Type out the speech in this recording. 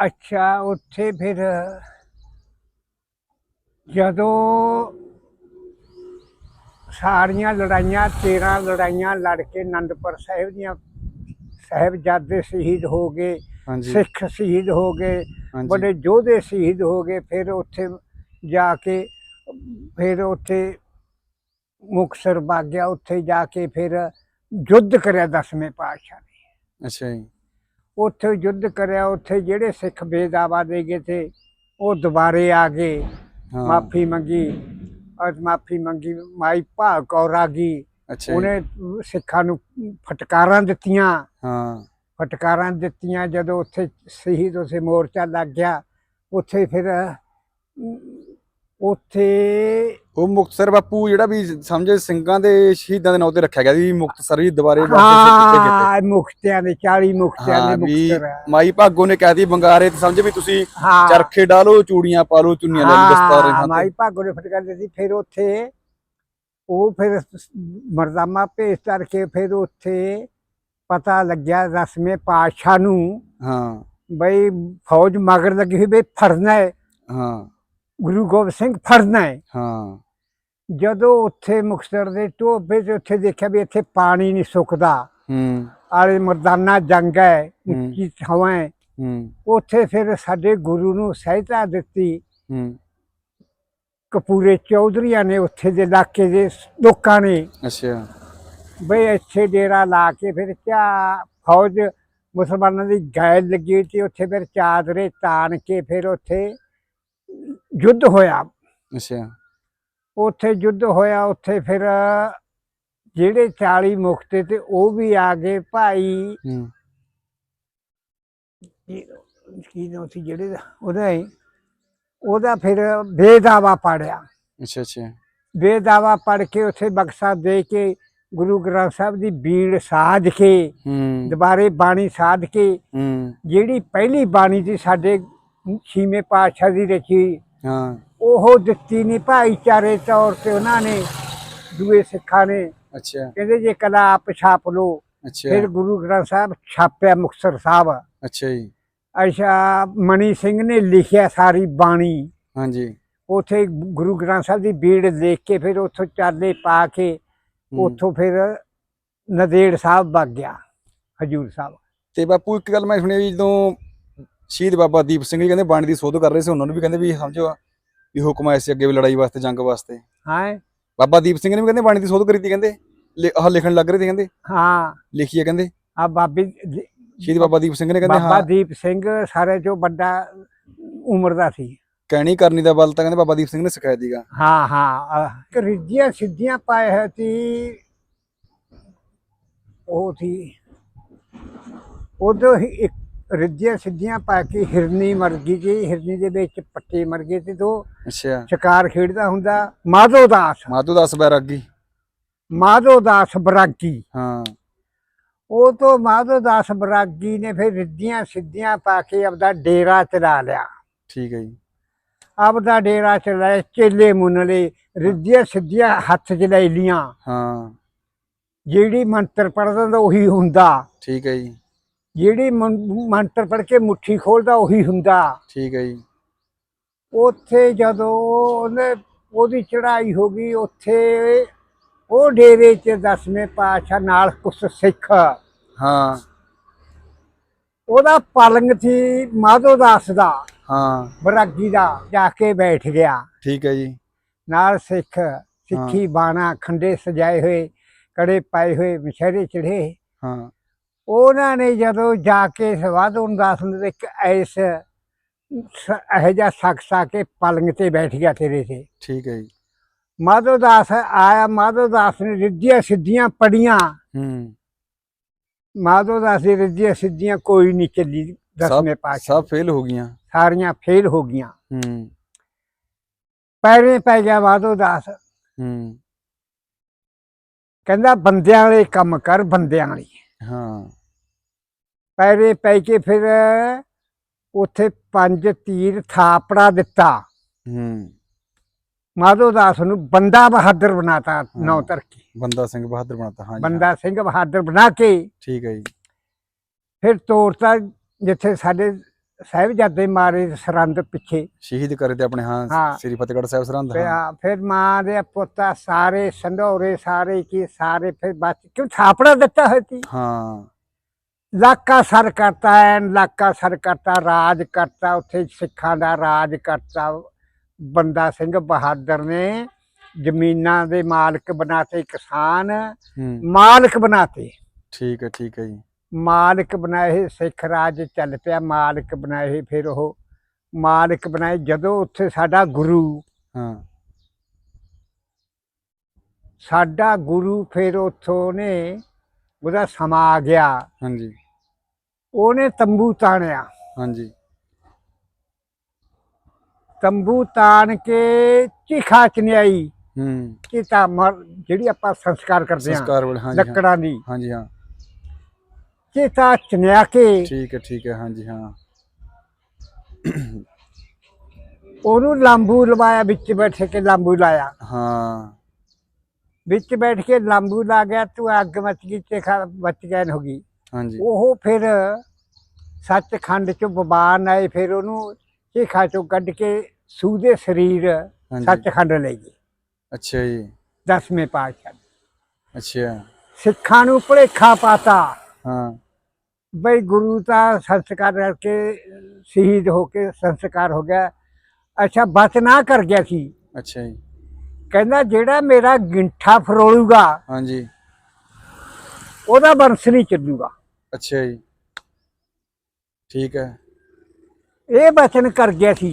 ਅੱਛਾ ਉੱਥੇ ਫਿਰ ਜਦੋਂ ਸਾਰੀਆਂ ਲੜਾਈਆਂ 13 ਲੜਾਈਆਂ ਲੜ ਕੇ ਆਨੰਦਪੁਰ ਸਾਹਿਬ ਦੀਆਂ ਸਾਹਿਬਜ਼ਾਦੇ ਸ਼ਹੀਦ ਹੋ ਗਏ ਹਾਂਜੀ। ਸਿੱਖ ਸ਼ਹੀਦ ਹੋ ਗਏ ਹਾਂਜੀ। ਬੜੇ ਯੋਧੇ ਸ਼ਹੀਦ ਹੋ ਗਏ ਫਿਰ ਉੱਥੇ ਜਾ ਕੇ ਫਿਰ ਉੱਥੇ ਮੁਕਸਰ ਵਗ ਗਿਆ ਉੱਥੇ ਜਾ ਕੇ ਫਿਰ ਯੁੱਧ ਕਰਿਆ ਦਸਵੇਂ ਪਾਤਸ਼ਾਹ ਨੇ। ਅੱਛਾ ਜੀ। ਉੱਥੇ ਯੁੱਧ ਕਰਿਆ ਉੱਥੇ ਜਿਹੜੇ ਸਿੱਖ ਬੇਦਾਵਾ ਦੇ ਗਏ ਤੇ ਉਹ ਦੁਬਾਰੇ ਆ ਗਏ। ਹਾਂ। ਮਾਫੀ ਮੰਗੀ ਔਰ ਮਾਫੀ ਮੰਗੀ ਮਾਈ ਭਾਗ ਕੌਰ ਆ ਗਈ। ਅੱਛਾ ਜੀ। ਉਹਨੇ ਸਿੱਖਾਂ ਨੂੰ ਫਟਕਾਰਾਂ ਦਿੱਤੀਆਂ। ਹਾਂ। ਫਟਕਾਰਾਂ ਦਿੱਤੀਆਂ ਜਦੋਂ ਉੱਥੇ ਸ਼ਹੀਦ ਉਸੇ ਮੋਰਚਾ ਲੱਗ ਗਿਆ ਉੱਥੇ ਫਿਰ ਅਮ, ਉੱਥੇ ਉਹ ਮੁਕਤਸਰ ਬਾਪੂ ਜਿਹੜਾ ਵੀ ਸਮਝੇ ਸਿੰਘਾਂ ਦੇ ਸ਼ਹੀਦਾਂ ਦੇ ਨਾਂ ਤੇ ਰੱਖਿਆ ਗਿਆ ਸੀ ਮੁਕਤਸਰ ਵੀ ਦੁਬਾਰੇ ਵਾਪਸ ਕੀਤੇ ਕੀਤੇ ਹਾਂ ਮੁਖਤਿਆਂ ਦੇ 40 ਮੁਖਤਿਆਂ ਹਾਂ ਦੇ ਹੈ। ਮਾਈ ਭਾਗੋ ਨੇ ਕਹਿਤੀ ਬੰਗਾਰੇ ਤੇ ਸਮਝੇ ਵੀ ਤੁਸੀਂ ਚਰਖੇ ਡਾਲੋ ਚੂੜੀਆਂ ਪਾ ਲਓ ਚੁੰਨੀਆਂ ਲੈ ਲਓ ਦਸਤਾਰੇ ਹਾਂ ਮਾਈ ਭਾਗੋ ਨੇ ਫਟਕਾਰ ਦਿੱਤੀ ਫਿਰ ਉੱਥੇ ਉਹ ਫਿਰ ਮਰਦਾਮਾ ਭੇਸ ਧਰ ਕੇ ਫਿਰ ਉੱਥੇ ਪਤਾ ਲੱਗਿਆ ਰਸਮੇ ਪਾਤਸ਼ਾਹ ਨੂੰ ਹਾਂ। ਬਈ ਫੌਜ ਮਗਰ ਲੱਗੀ ਹੋਈ ਬਈ ਫੜਨਾ ਹੈ। ਹਾਂ। ਗੁਰੂ ਗੋਬਿੰਦ ਸਿੰਘ ਫੜਨਾ ਹੈ। ਹਾਂ। ਜਦੋਂ ਉੱਥੇ ਮੁਕਤਸਰ ਦੇ ਟੋਭੇ ਤੇ ਉੱਥੇ ਦੇਖਿਆ ਵੀ ਇੱਥੇ ਪਾਣੀ ਨਹੀਂ ਸੁੱਕਦਾ ਹੂੰ। ਆਲੇ ਮਰਦਾਨਾ ਜੰਗ ਹੈ। ਉੱਚੀ ਥਾਵਾਂ ਹੈ। ਹੂੰ। ਉੱਥੇ ਫਿਰ ਸਾਡੇ ਗੁਰੂ ਨੂੰ ਸਹਾਇਤਾ ਦਿੱਤੀ। ਹੂੰ। ਕਪੂਰੇ ਚੌਧਰੀਆਂ ਨੇ ਉੱਥੇ ਦੇ ਇਲਾਕੇ ਦੇ ਲੋਕਾਂ ਨੇ। ਅੱਛਾ। ਬਈ ਇੱਥੇ ਡੇਰਾ ਲਾ ਕੇ ਫਿਰ ਕਿਆ ਫੌਜ ਮੁਸਲਮਾਨਾਂ ਦੀ ਗੈਲ ਲੱਗੀ ਸੀ ਉੱਥੇ ਫਿਰ ਚਾਦਰੇ ਤਾਣ ਕੇ ਫਿਰ ਉੱਥੇ ਯੁੱਧ ਹੋਇਆ। ਅੱਛਾ। ਉੱਥੇ ਯੁੱਧ ਹੋਇਆ ਉੱਥੇ ਫਿਰ ਜਿਹੜੇ 40 ਮੁਕਤੇ ਤੇ ਉਹ ਵੀ ਆ ਗਏ। ਭਾਈ ਹੂੰ। ਕੀ ਕੀ ਨਾਮ ਸੀ ਜਿਹੜੇ ਦਾ? ਉਹਦਾ ਹੀ। ਉਹਦਾ ਫਿਰ ਬੇਦਾਵਾ ਪੜਿਆ। ਅੱਛਾ ਅੱਛਾ। ਬੇਦਾਵਾ ਪੜ ਕੇ ਉੱਥੇ ਬਖਸ਼ਾ ਦੇ ਕੇ ਗੁਰੂ ਗ੍ਰੰਥ ਸਾਹਿਬ ਦੀ ਬੀੜ ਸਾਧ ਕੇ ਹੂੰ। ਦੁਬਾਰੇ ਬਾਣੀ ਸਾਧ ਕੇ ਹੂੰ। ਜਿਹੜੀ ਪਹਿਲੀ ਬਾਣੀ ਸੀ ਸਾਡੇ ਛੀਵੇਂ ਪਾਤਸ਼ਾਹ ਦੀ ਰਚੀ ਹਾਂ। ਉਹ ਦਿੱਤੀ ਨਹੀਂ ਭਾਈਚਾਰੇ ਤੌਰ ਤੇ ਉਹਨਾਂ ਨੇ ਦੂਏ ਸਿੱਖਾਂ ਨੇ। ਅੱਛਾ। ਕਹਿੰਦੇ ਜੇ ਕਲਾ ਆਪ ਛਾਪ ਲਓ ਅੱਛਾ। ਫਿਰ ਗੁਰੂ ਗ੍ਰੰਥ ਸਾਹਿਬ ਛਾਪਿਆ ਮੁਕਤਸਰ ਸਾਹਿਬ। ਅੱਛਾ ਜੀ। ਅੱਛਾ ਮਣੀ ਸਿੰਘ ਨੇ ਲਿਖਿਆ ਸਾਰੀ ਬਾਣੀ। ਹਾਂਜੀ। ਉਥੇ ਗੁਰੂ ਗ੍ਰੰਥ ਸਾਹਿਬ ਦੀ ਬੀੜ ਦੇਖ ਕੇ ਫਿਰ ਉੱਥੋਂ ਚਾਲੇ ਪਾ ਕੇ। ਉੱਥੋਂ ਫਿਰ ਨਦੇੜ ਸਾਹਿਬ ਵਗ ਗਿਆ ਹਜੂਰ ਸਾਹਿਬ। ਤੇ ਬਾਪੂ ਇੱਕ ਗੱਲ ਮੈਂ ਸੁਣੀ ਜਦੋਂ ਸ਼ਹੀਦ ਬਾਬਾ ਦੀਪ ਸਿੰਘ ਜੀ ਕਹਿੰਦੇ ਬਾਣੀ ਦੀ ਸੋਧ ਕਰ ਰਹੇ ਸੀ ਉਹਨਾਂ ਨੂੰ ਵੀ ਕਹਿੰਦੇ ਵੀ ਸਮਝੋ ਵੀ ਹੁਕਮ ਆਇਆ ਸੀ ਅੱਗੇ ਵੀ ਲੜਾਈ ਵਾਸਤੇ ਜੰਗ ਵਾਸਤੇ। ਹਾਂ। ਬਾਬਾ ਦੀਪ ਸਿੰਘ ਨੇ ਵੀ ਕਹਿੰਦੇ ਬਾਣੀ ਦੀ ਸੋਧ ਕਰੀ ਤੀ ਕਹਿੰਦੇ ਆਹ ਲਿਖਣ ਲੱਗ ਰਹੇ ਸੀ ਕਹਿੰਦੇ। ਹਾਂ। ਲਿਖੀ ਹੈ ਕਹਿੰਦੇ। ਆ ਬਾਬੀ ਜੀ- ਸ਼ਹੀਦ ਬਾਬਾ ਦੀਪ ਸਿੰਘ ਨੇ ਕਹਿੰਦੇ ਬਾਬਾ ਹਾਂ। ਦੀਪ ਸਿੰਘ ਸਾਰੇ ਚੋਂ ਵੱਡਾ ਉਮਰ ਦਾ ਸੀ। ਕਹਿਣੀ ਕਰਨੀ ਦਾ ਬਲ ਤਾਂ ਕਹਿੰਦੇ ਬਾਬਾ ਦੀਪ ਸਿੰਘ ਨੇ ਸਿਖਾਇਆ ਦੀਗਾ ਹਾਂ ਹਾਂ। ਰਿੱਧੀਆਂ ਸਿੱਧੀਆਂ ਪਾਏ ਹੋਏ ਸੀ। ਉਹ ਸੀ। ਉਦੋਂ ਹੀ ਇੱਕ ਰਿੱਧੀਆਂ ਸਿੱਧੀਆਂ ਪਾ ਕੇ ਹਿਰਨੀ ਮਰ ਗਈ ਜੀ। ਹਿਰਨੀ ਦੇ ਵਿੱਚ ਪੱਟੇ ਮਰ ਗਏ ਤੇ ਦੋ। ਅੱਛਾ। ਸ਼ਿਕਾਰ ਖੇਡਦਾ ਹੁੰਦਾ ਮਾਧੋ ਦਾਸ। ਮਾਧੋ ਦਾਸ ਬੈਰਾਗੀ। ਮਾਧੋ ਦਾਸ ਬਰਾਗੀ। ਹਾਂ। ਉਹ ਤੋਂ ਮਾਧੋ ਦਾਸ ਬਰਾਗੀ ਨੇ ਫਿਰ ਰਿੱਧੀਆਂ ਸਿੱਧੀਆਂ ਪਾ ਕੇ ਆਪਦਾ ਡੇਰਾ ਚਲਾ ਲਿਆ। ਠੀਕ ਹੈ ਜੀ। ਆਪਦਾ ਡੇਰਾ ਚਲਾਇਆ ਚੇਲੇ ਮੁੰਨ ਲਏ ਰਿੱਧੀਆਂ ਸਿੱਧੀਆਂ ਹੱਥ 'ਚ ਲੈ ਲੀਆਂ ਹਾਂ। ਜਿਹੜੀ ਮੰਤਰ ਪੜਦਾ ਉਹੀ ਹੁੰਦਾ। ਠੀਕ ਹੈ ਜੀ। ਜਿਹੜੀ ਮੰਤਰ ਪੜ ਕੇ ਮੁੱਠੀ ਖੋਲਦਾ ਉਹੀ ਹੁੰਦਾ। ਠੀਕ ਹੈ ਜੀ। ਉੱਥੇ ਜਦੋਂ ਉਹਨੇ ਉਹਦੀ ਚੜਾਈ ਹੋ ਗਈ ਉੱਥੇ ਉਹ ਡੇਰੇ 'ਚ ਦਸਵੇਂ ਪਾਤਸ਼ਾਹ ਨਾਲ ਕੁਛ ਸਿੱਖ। ਹਾਂ। ਉਹਦਾ ਪਲੰਗ ਸੀ ਮਾਧੋ ਦਾਸ ਦਾ। ਹਾਂ। ਬਰਾਗੀ ਦਾ ਜਾ ਕੇ ਬੈਠ ਗਿਆ। ਠੀਕ ਹੈ ਜੀ। ਨਾਲ ਸਿੱਖ ਸਿੱਖੀ ਬਾਣਾ ਖੰਡੇ ਸਜਾਏ ਹੋਏ ਕੜੇ ਪਾਏ ਹੋਏ ਵਿਸ਼ੇਰੇ ਚੜੇ ਹਾਂ। ਉਹਨਾਂ ਨੇ ਜਦੋਂ ਜਾ ਕੇ ਸਵਾਦੋਂ ਦਾਸ ਨੂੰ ਇੱਕ ਐਸ ਇਹੋ ਜਿਹਾ ਸ਼ਖਸ ਆ ਕੇ ਪਲੰਗ ਤੇ ਬੈਠ ਗਿਆ ਤੇਰੇ ਤੇ। ਠੀਕ ਹੈ ਜੀ। ਮਾਧੋ ਦਾਸ ਆਇਆ ਮਾਧੋ ਦਾਸ ਨੇ ਰਿੱਧੀਆਂ ਸਿੱਧੀਆਂ ਪੜੀਆਂ ਹੂੰ। ਮਾਧੋ ਦਾਸ ਦੀ ਰਿੱਧੀਆਂ ਸਿੱਧੀਆਂ ਕੋਈ ਨਹੀਂ ਚੱਲੀ ਦਸਵੇਂ ਪਾਤਸ਼ਾਹ। ਸਭ ਫੇਲ ਹੋ ਗਈਆਂ। ਸਾਰੀਆਂ ਫੇਲ ਹੋ ਗਈਆਂ। ਹੂੰ। ਪੈਰੇ ਪੈ ਗਿਆ ਮਾਧੋ ਦਾਸ। ਹੂੰ। ਕਹਿੰਦਾ ਬੰਦਿਆਂ ਵਾਲੇ ਕੰਮ ਕਰ ਬੰਦਿਆਂ ਵਾਲੀ। ਹਾਂ। ਪੈਰੇ ਪੈ ਕੇ ਫਿਰ ਉੱਥੇ ਪੰਜ ਤੀਰ ਥਾਪੜਾ ਦਿੱਤਾ। ਹੂੰ। ਮਾਧੋ ਦਾਸ ਨੂੰ ਬੰਦਾ ਬਹਾਦਰ ਬਣਾਤਾ ਨੌ ਧਰਕੇ ਬੰਦਾ ਸਿੰਘ ਬਹਾਦਰ ਬਣਾਤਾ ਹਾਂ ਜੀ ਬੰਦਾ ਸਿੰਘ ਬਹਾਦਰ ਬਣਾ ਕੇ ਠੀਕ ਹੈ ਜੀ। ਫਿਰ ਤੋਰਤਾ ਜਿੱਥੇ ਸਾਡੇ ਸਾਹਿਬਜ਼ਾਦੇ ਮਾਰੇ ਸਰੰਦ ਪਿੱਛੇ। ਸ਼ਹੀਦ ਕਰੇ ਤੇ ਆਪਣੇ ਹਾਂ। ਸ੍ਰੀ ਫਤਿਹਗੜ੍ਹ ਸਾਹਿਬ ਸਰਹੰਦ ਫਿਰ ਹਾਂ। ਫਿਰ ਮਾਂ ਦੇ ਪੁੱਤਾ ਸਾਰੇ ਸੰਧੋਰੇ ਸਾਰੇ ਕੀ ਸਾਰੇ ਫਿਰ ਬਚ ਕਿਉਂ ਥਾਪੜਾ ਦਿੱਤਾ ਹੋਇਆ ਸੀ? ਹਾਂ। ਲਾਕਾ ਸਰ ਕਰਤਾ ਐਨ ਲਾਕਾ ਸਰ ਕਰਤਾ ਰਾਜ ਕਰਤਾ ਉੱਥੇ ਸਿੱਖਾਂ ਦਾ ਰਾਜ ਕਰਤਾ। ਬੰਦਾ ਸਿੰਘ ਬਹਾਦਰ ਨੇ ਜ਼ਮੀਨਾਂ ਦੇ ਮਾਲਕ ਬਣਾਤੇ ਕਿਸਾਨ ਮਾਲਕ ਬਣਾਤੇ। ਠੀਕ ਹੈ ਠੀਕ ਹੈ ਜੀ। ਮਾਲਕ ਬਣਾਏ ਸਿੱਖ ਰਾਜ ਚੱਲ ਪਿਆ ਮਾਲਕ ਬਣਾਏ ਫਿਰ ਉਹ। ਮਾਲਕ ਬਣਾਏ ਜਦੋਂ ਉੱਥੇ ਸਾਡਾ ਗੁਰੂ। ਹਾਂ। ਸਾਡਾ ਗੁਰੂ ਫਿਰ ਉੱਥੋਂ ਨੇ ਉਹਦਾ ਸਮਾਂ ਆ ਗਿਆ। ਹਾਂਜੀ। ਉਹਨੇ ਤੰਬੂ ਤਾਣਿਆ। ਹਾਂਜੀ। ਤੰਬੂ ਤਾਣ ਕੇ ਚਿਖਾ ਚਨਿਆਈ ਹੂੰ। ਚਿਤਾ ਮਰ ਜਿਹੜੀ ਆਪਾਂ ਸੰਸਕਾਰ ਕਰਦੇ ਸੰਸਕਾਰ ਵਾਲੇ ਹਾਂ। ਲੱਕੜਾਂ ਦੀ। ਹਾਂਜੀ ਹਾਂ। ਚਿਤਾ ਚਨਿਆ ਕੇ। ਠੀਕ ਹੈ ਠੀਕ ਹੈ ਹਾਂਜੀ ਹਾਂ। ਉਹਨੂੰ ਲਾਂਬੂ ਲਵਾਇਆ ਵਿੱਚ ਬੈਠ ਕੇ ਲਾਂਬੂ ਲਾਇਆ। ਹਾਂ। ਵਿੱਚ ਬੈਠ ਕੇ ਲਾਂਬੂ ਲਾ ਗਿਆ ਤੂੰ ਅੱਗ ਮੱਚ ਗਈ ਚਿਖਾ ਬਚ ਗੈਨ ਹੋ ਗਈ। ਹਾਂਜੀ। ਉਹ ਫਿਰ ਸੱਚਖੰਡ ਚ ਬਬਾਨ ਆਏ ਫਿਰ ਉਹਨੂੰ ਚਿਖਾ ਚੋਂ ਕੱਢ ਕੇ ਸੂਦੇ ਸਰੀਰ ਸੱਚਖੰਡ ਲੈ ਗਏ। ਅੱਛਾ ਜੀ। ਦਸਵੇਂ ਪਾਤਸ਼ਾਹ ਨੇ। ਅੱਛਾ। ਸਿੱਖਾਂ ਨੂੰ ਭੁਲੇਖਾ ਪਾਤਾ। ਹਾਂ। ਬਈ ਗੁਰੂ ਦਾ ਸੰਸਕਾਰ ਕਰਕੇ ਸ਼ਹੀਦ ਹੋ ਕੇ ਸੰਸਕਾਰ ਹੋ ਗਿਆ। ਅੱਛਾ ਬਚ ਨਾ ਕਰ ਗਿਆ ਸੀ। ਅੱਛਾ ਜੀ। ਕਹਿੰਦਾ ਜਿਹੜਾ ਮੇਰਾ ਗਿੰਠਾ ਫਰੋਲੂਗਾ ਹਾਂਜੀ। ਉਹਦਾ ਵੰਸ਼ ਨਹੀਂ ਚੱਲੂਗਾ। ਅੱਛਾ ਜੀ। ਠੀਕ ਹੈ। ਇਹ ਬਚਨ ਕਰ ਗਿਆ ਸੀ।